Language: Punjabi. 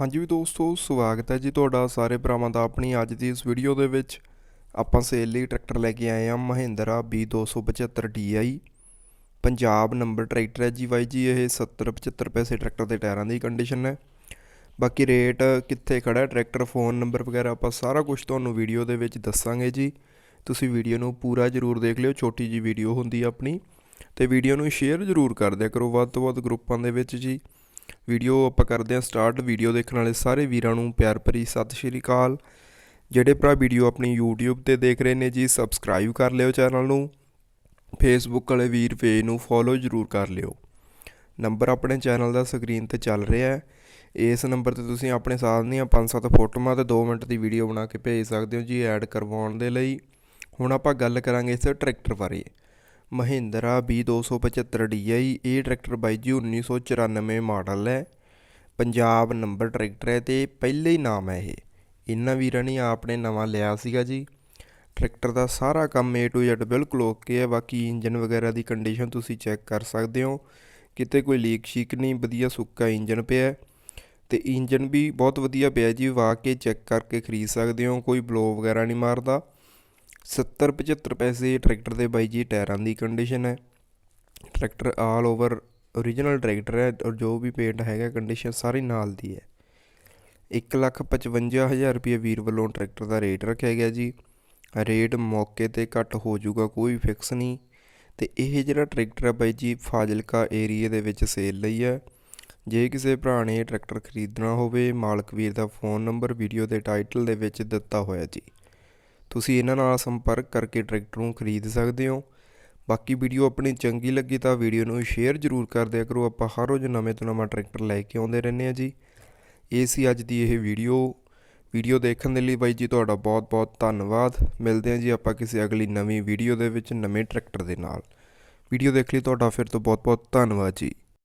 ਹਾਂਜੀ ਵੀ ਦੋਸਤੋ, ਸਵਾਗਤ ਹੈ ਜੀ ਤੁਹਾਡਾ ਸਾਰੇ ਭਰਾਵਾਂ ਦਾ ਆਪਣੀ ਅੱਜ ਦੀ ਇਸ ਵੀਡੀਓ ਦੇ ਵਿੱਚ। ਆਪਾਂ ਸੇਲ ਲਈ ਟਰੈਕਟਰ ਲੈ ਕੇ ਆਏ ਹਾਂ, Mahindra B275 DI Punjab number tractor ਹੈ ਜੀ ਬਾਈ ਜੀ, ਇਹ 70 75 ਪੈਸੇ ਟਰੈਕਟਰ ਦੇ ਟਾਇਰਾਂ ਦੀ ਕੰਡੀਸ਼ਨ ਹੈ। ਬਾਕੀ ਰੇਟ ਕਿੱਥੇ ਖੜਾ ਹੈ, ਟਰੈਕਟਰ ਫੋਨ ਨੰਬਰ ਵਗੈਰਾ ਆਪਾਂ ਸਾਰਾ ਕੁਝ ਤੁਹਾਨੂੰ ਵੀਡੀਓ ਦੇ ਵਿੱਚ ਦੱਸਾਂਗੇ ਜੀ। ਤੁਸੀਂ ਵੀਡੀਓ ਨੂੰ ਪੂਰਾ ਜ਼ਰੂਰ ਦੇਖ ਲਿਓ, ਛੋਟੀ ਜੀ ਵੀਡੀਓ ਹੁੰਦੀ ਆਪਣੀ। ਤੇ ਵੀਡੀਓ ਨੂੰ ਸ਼ੇਅਰ ਜ਼ਰੂਰ ਕਰ ਦਿਆ ਕਰੋ, ਵੱਧ ਤੋਂ ਵੱਧ ਗਰੁੱਪਾਂ ਦੇ ਵਿੱਚ ਜੀ। ਵੀਡੀਓ ਆਪਾਂ ਕਰਦੇ ਹਾਂ ਸਟਾਰਟ ਵੀਡੀਓ ਦੇਖਣ ਵਾਲੇ ਸਾਰੇ ਵੀਰਾਂ ਨੂੰ ਪਿਆਰ ਭਰੀ ਸਤਿ ਸ਼੍ਰੀ ਅਕਾਲ। ਜਿਹੜੇ ਭਰਾ ਵੀਡੀਓ ਆਪਣੀ YouTube ਤੇ ਦੇਖ ਰਹੇ ਨੇ ਜੀ ਸਬਸਕ੍ਰਾਈਬ ਕਰ ਲਿਓ ਚੈਨਲ ਨੂੰ। ਫੇਸਬੁੱਕ ਵਾਲੇ ਵੀਰ ਪੇਜ ਨੂੰ ਫੋਲੋ ਜ਼ਰੂਰ ਕਰ ਲਿਓ। ਨੰਬਰ ਆਪਣੇ ਚੈਨਲ ਦਾ ਸਕਰੀਨ ਤੇ ਚੱਲ ਰਿਹਾ ਹੈ। ਇਸ ਨੰਬਰ ਤੇ ਤੁਸੀਂ ਆਪਣੇ ਸਾਥ ਦੀਆਂ 5-7 ਫੋਟੋਆਂ ਤੇ 2 ਮਿੰਟ ਦੀ ਵੀਡੀਓ ਬਣਾ ਕੇ ਭੇਜ ਸਕਦੇ ਹੋ ਜੀ ਐਡ ਕਰਵਾਉਣ ਦੇ ਲਈ। ਹੁਣ ਆਪਾਂ ਗੱਲ ਕਰਾਂਗੇ ਇਸ ਟਰੈਕਟਰ ਬਾਰੇ। ਮਹਿੰਦਰਾ B275 DI ਇਹ ਟਰੈਕਟਰ ਬਾਈ ਜੀ 1994 ਮਾਡਲ ਹੈ। ਪੰਜਾਬ ਨੰਬਰ ਟਰੈਕਟਰ ਹੈ ਤੇ ਪਹਿਲੇ ਹੀ ਨਾਮ ਹੈ ਇਹ। ਇਹਨਾਂ ਵੀਰਾਂ ਨੇ ਆਪਣੇ ਨਵਾਂ ਲਿਆ ਸੀਗਾ ਜੀ। ਟਰੈਕਟਰ ਦਾ ਸਾਰਾ ਕੰਮ A to Z ਬਿਲਕੁਲ ਓਕੇ ਹੈ। ਬਾਕੀ ਇੰਜਨ ਵਗੈਰਾ ਦੀ ਕੰਡੀਸ਼ਨ ਤੁਸੀਂ ਚੈੱਕ ਕਰ ਸਕਦੇ ਹੋ। ਕਿਤੇ ਕੋਈ ਲੀਕ ਸ਼ੀਕ ਨਹੀਂ, ਵਧੀਆ ਸੁੱਕਾ ਇੰਜਨ ਪਿਆ ਹੈ। ਤੇ ਇੰਜਨ ਵੀ ਬਹੁਤ ਵਧੀਆ ਪਿਆ ਜੀ। ਵਾ ਕੇ ਚੈੱਕ ਕਰਕੇ ਖਰੀਦ ਸਕਦੇ ਹੋ। ਕੋਈ ਬਲੋ ਵਗੈਰਾ ਨਹੀਂ ਮਾਰਦਾ। 70 75 ਪੈਸੇ ਟਰੈਕਟਰ ਦੇ ਬਾਈ ਜੀ ਟਾਇਰਾਂ ਦੀ ਕੰਡੀਸ਼ਨ ਹੈ। Tractor all over original tractor ਹੈ ਔਰ ਜੋ ਵੀ ਪੇਂਟ ਹੈਗਾ ਕੰਡੀਸ਼ਨ ਸਾਰੀ ਨਾਲ ਦੀ ਹੈ। 155000 ਰੁਪਏ ਵੀਰ ਵੱਲੋਂ ਟਰੈਕਟਰ ਦਾ ਰੇਟ ਰੱਖਿਆ ਗਿਆ ਜੀ। ਰੇਟ ਮੌਕੇ ਤੇ ਘੱਟ ਹੋ ਜਾਊਗਾ, ਕੋਈ ਫਿਕਸ ਨਹੀਂ। ਤੇ ਇਹ ਜਿਹੜਾ ਟਰੈਕਟਰ ਹੈ ਬਾਈ ਜੀ ਫਾਜ਼ਿਲਕਾ ਏਰੀਏ ਦੇ ਵਿੱਚ ਸੇਲ ਲਈ ਹੈ। ਜੇ ਕਿਸੇ ਭਰਾ ਨੇ ਟਰੈਕਟਰ ਖਰੀਦਣਾ ਹੋਵੇ, ਮਾਲਕ ਵੀਰ ਦਾ ਫੋਨ ਨੰਬਰ ਵੀਡੀਓ ਦੇ ਟਾਈਟਲ ਦੇ ਵਿੱਚ ਦਿੱਤਾ ਹੋਇਆ ਜੀ। ਤੁਸੀਂ ਇਹਨਾਂ ਨਾਲ ਸੰਪਰਕ ਕਰਕੇ ਟਰੈਕਟਰ ਨੂੰ ਖਰੀਦ ਸਕਦੇ ਹੋ। ਬਾਕੀ ਵੀਡੀਓ ਆਪਣੀ ਚੰਗੀ ਲੱਗੀ ਤਾਂ ਵੀਡੀਓ ਨੂੰ ਸ਼ੇਅਰ ਜ਼ਰੂਰ ਕਰ ਦਿਆ ਕਰੋ। ਆਪਾਂ ਹਰ ਰੋਜ਼ ਨਵੇਂ ਤੋਂ ਨਵਾਂ ਟਰੈਕਟਰ ਲੈ ਕੇ ਆਉਂਦੇ ਰਹਿੰਦੇ ਆ ਜੀ। ਇਹ ਸੀ ਅੱਜ ਦੀ ਇਹ ਵੀਡੀਓ। ਵੀਡੀਓ ਦੇਖਣ ਦੇ ਲਈ ਬਾਈ ਜੀ ਤੁਹਾਡਾ ਬਹੁਤ ਬਹੁਤ ਧੰਨਵਾਦ। ਮਿਲਦੇ ਹਾਂ ਜੀ ਆਪਾਂ ਕਿਸੇ ਅਗਲੀ ਨਵੀਂ ਵੀਡੀਓ ਦੇ ਵਿੱਚ ਨਵੇਂ ਟਰੈਕਟਰ ਦੇ ਨਾਲ। ਵੀਡੀਓ ਦੇਖ ਲਈ ਤੁਹਾਡਾ ਫਿਰ ਤੋਂ ਬਹੁਤ ਬਹੁਤ ਧੰਨਵਾਦ ਜੀ।